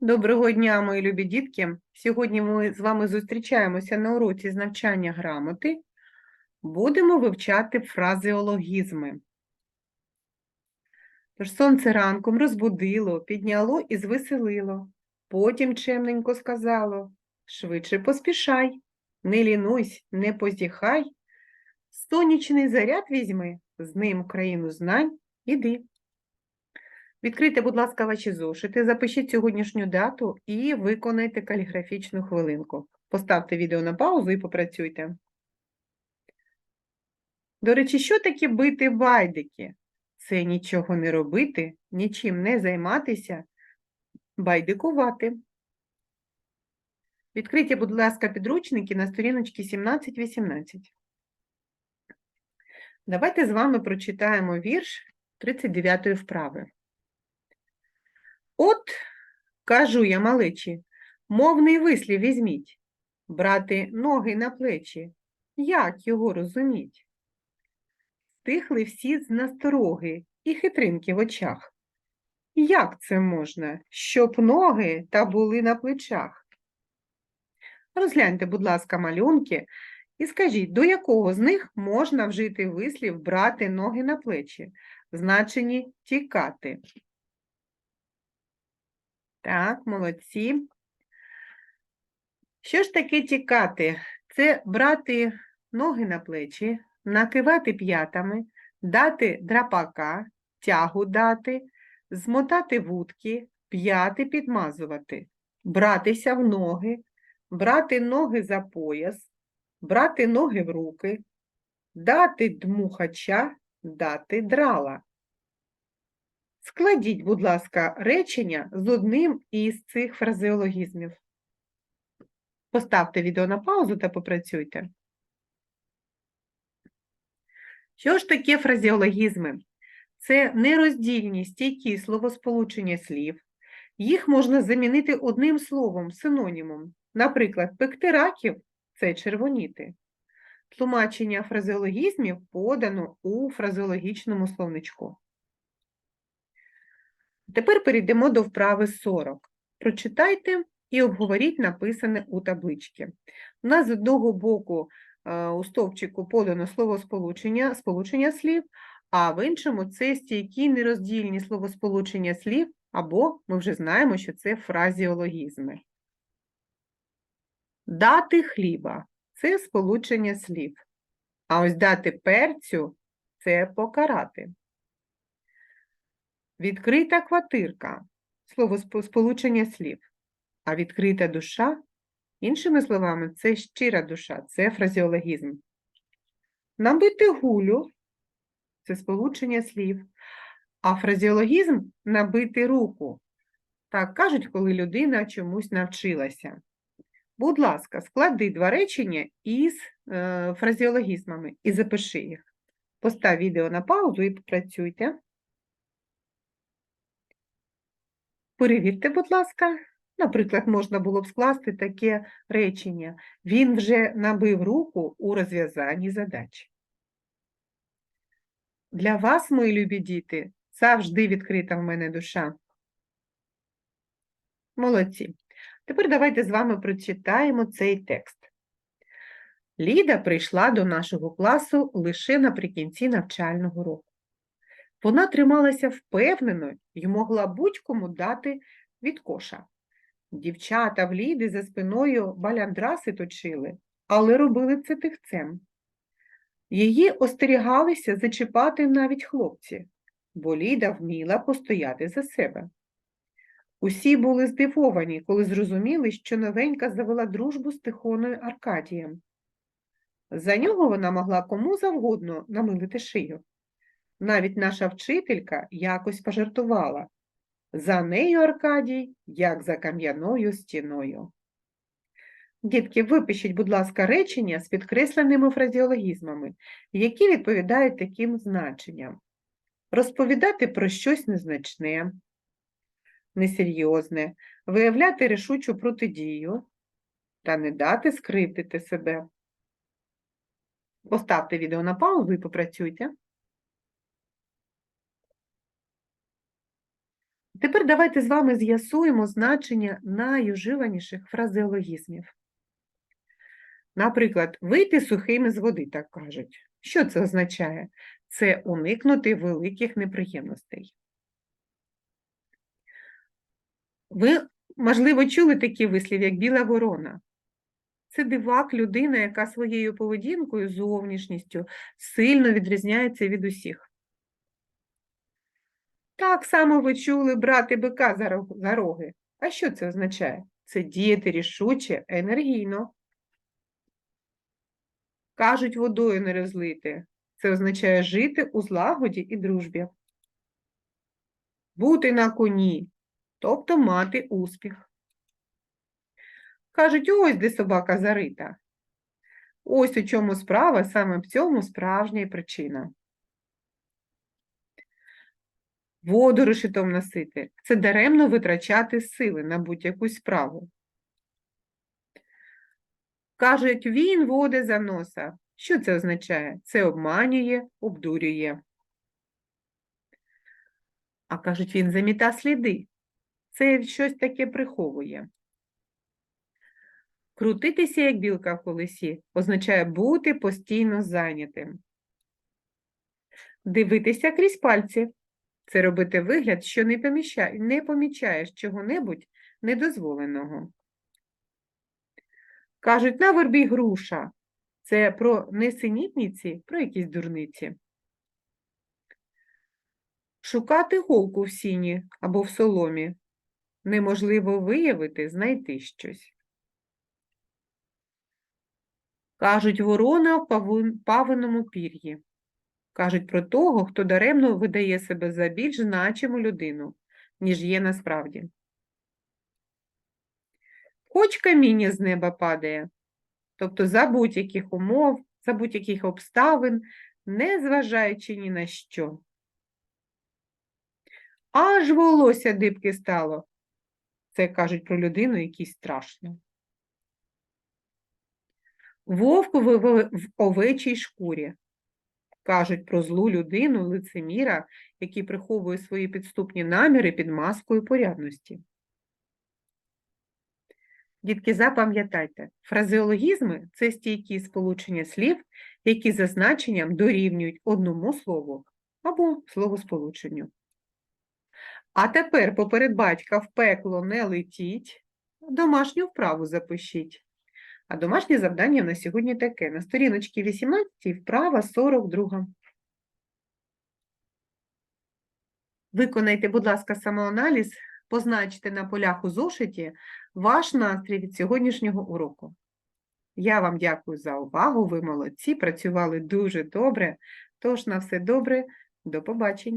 Доброго дня, мої любі дітки. Сьогодні ми з вами зустрічаємося на уроці з навчання грамоти. Будемо вивчати фразеологізми. Тож сонце ранком розбудило, підняло і звеселило. Потім чемненько сказало: швидше поспішай, не лінуйсь, не позіхай. Сонячний заряд візьми, з ним країну знань іди. Відкрийте, будь ласка, ваші зошити, запишіть сьогоднішню дату і виконайте каліграфічну хвилинку. Поставте відео на паузу і попрацюйте. До речі, що таке бити байдики? Це нічого не робити, нічим не займатися, байдикувати. Відкрийте, будь ласка, підручники на сторіночці 17-18. Давайте з вами прочитаємо вірш 39-ї вправи. От, кажу я малечі, мовний вислів візьміть, брати ноги на плечі, як його розуміть? Стихли всі з настороги і хитринки в очах. Як це можна, щоб ноги та були на плечах? Розгляньте, будь ласка, малюнки і скажіть, до якого з них можна вжити вислів брати ноги на плечі, значені тікати. Так, молодці. Що ж таке тікати? Це брати ноги на плечі, накивати п'ятами, дати драпака, тягу дати, змотати вудки, п'яти підмазувати, братися в ноги, брати ноги за пояс, брати ноги в руки, дати дмухача, дати драла. Складіть, будь ласка, речення з одним із цих фразеологізмів. Поставте відео на паузу та попрацюйте. Що ж таке фразеологізми? Це нероздільні стійкі словосполучення слів. Їх можна замінити одним словом, синонімом. Наприклад, пекти раків – це червоніти. Тлумачення фразеологізмів подано у фразеологічному словничку. Тепер перейдемо до вправи 40. Прочитайте і обговоріть написане у табличці. У нас з одного боку е, у стовпчику подано словосполучення сполучення слів, а в іншому це стійкі нероздільні словосполучення слів, або ми вже знаємо, що це фразіологізми. Дати хліба це сполучення слів. А ось дати перцю це покарати. Відкрита квартирка слово сполучення слів, а відкрита душа, іншими словами, це щира душа, це фразеологізм. Набити гулю це сполучення слів, а фразеологізм набити руку. Так кажуть, коли людина чомусь навчилася. Будь ласка, склади два речення із е, фразеологізмами і запиши їх. Постав відео на паузу і попрацюйте. Перевірте, будь ласка. Наприклад, можна було б скласти таке речення. Він вже набив руку у розв'язанні задач. Для вас, мої любі діти, завжди відкрита в мене душа. Молодці. Тепер давайте з вами прочитаємо цей текст. Ліда прийшла до нашого класу лише наприкінці навчального року. Вона трималася впевнено і могла будь-кому дати від коша. Дівчата в Ліди за спиною баляндраси точили, але робили це тихцем. Її остерігалися зачіпати навіть хлопці, бо Ліда вміла постояти за себе. Усі були здивовані, коли зрозуміли, що новенька завела дружбу з Тихоною Аркадієм. За нього вона могла кому завгодно намилити шию. Навіть наша вчителька якось пожартувала. За нею Аркадій, як за кам'яною стіною. Дітки, випишіть, будь ласка, речення з підкресленими фразеологізмами, які відповідають таким значенням. Розповідати про щось незначне, несерйозне, виявляти рішучу протидію та не дати скривдити себе. Поставте відео на паузу і попрацюйте. Тепер давайте з вами з'ясуємо значення найуживаніших фразеологізмів. Наприклад, вийти сухим із води, так кажуть. Що це означає? Це уникнути великих неприємностей. Ви, можливо, чули такий вислів, як біла ворона. Це дивак, людина, яка своєю поведінкою, зовнішністю сильно відрізняється від усіх. Так само ви чули брати бика за роги. А що це означає? Це діяти рішуче, енергійно. Кажуть, водою не розлити. Це означає жити у злагоді і дружбі. Бути на коні, тобто мати успіх. Кажуть, ось де собака зарита. Ось у чому справа, саме в цьому справжня причина. Воду решетом носити – це даремно витрачати сили на будь-яку справу. Кажуть, він води за носа. Що це означає? Це обманює, обдурює. А кажуть, він заміта сліди. Це щось таке приховує. Крутитися, як білка в колесі, означає бути постійно зайнятим. Дивитися крізь пальці це робити вигляд, що не, поміща... не помічаєш чого-небудь недозволеного. Кажуть, на вербі груша. Це про несенітниці, про якісь дурниці. Шукати голку в сіні або в соломі. Неможливо виявити, знайти щось. Кажуть, ворона в павиному пір'ї. Кажуть про того, хто даремно видає себе за більш значиму людину, ніж є насправді. Хоч каміння з неба падає, тобто за будь-яких умов, за будь-яких обставин, не зважаючи ні на що. Аж волосся дибки стало. Це кажуть про людину, якій страшно. Вовк в овечій шкурі. Кажуть про злу людину, лицеміра, який приховує свої підступні наміри під маскою порядності. Дітки, запам'ятайте, фразеологізми – це стійкі сполучення слів, які за значенням дорівнюють одному слову або словосполученню. А тепер поперед батька в пекло не летіть, домашню вправу запишіть. А домашнє завдання на сьогодні таке. На сторіночці 18 вправа 42. Виконайте, будь ласка, самоаналіз, позначте на полях у зошиті ваш настрій від сьогоднішнього уроку. Я вам дякую за увагу, ви молодці, працювали дуже добре. Тож на все добре, до побачення.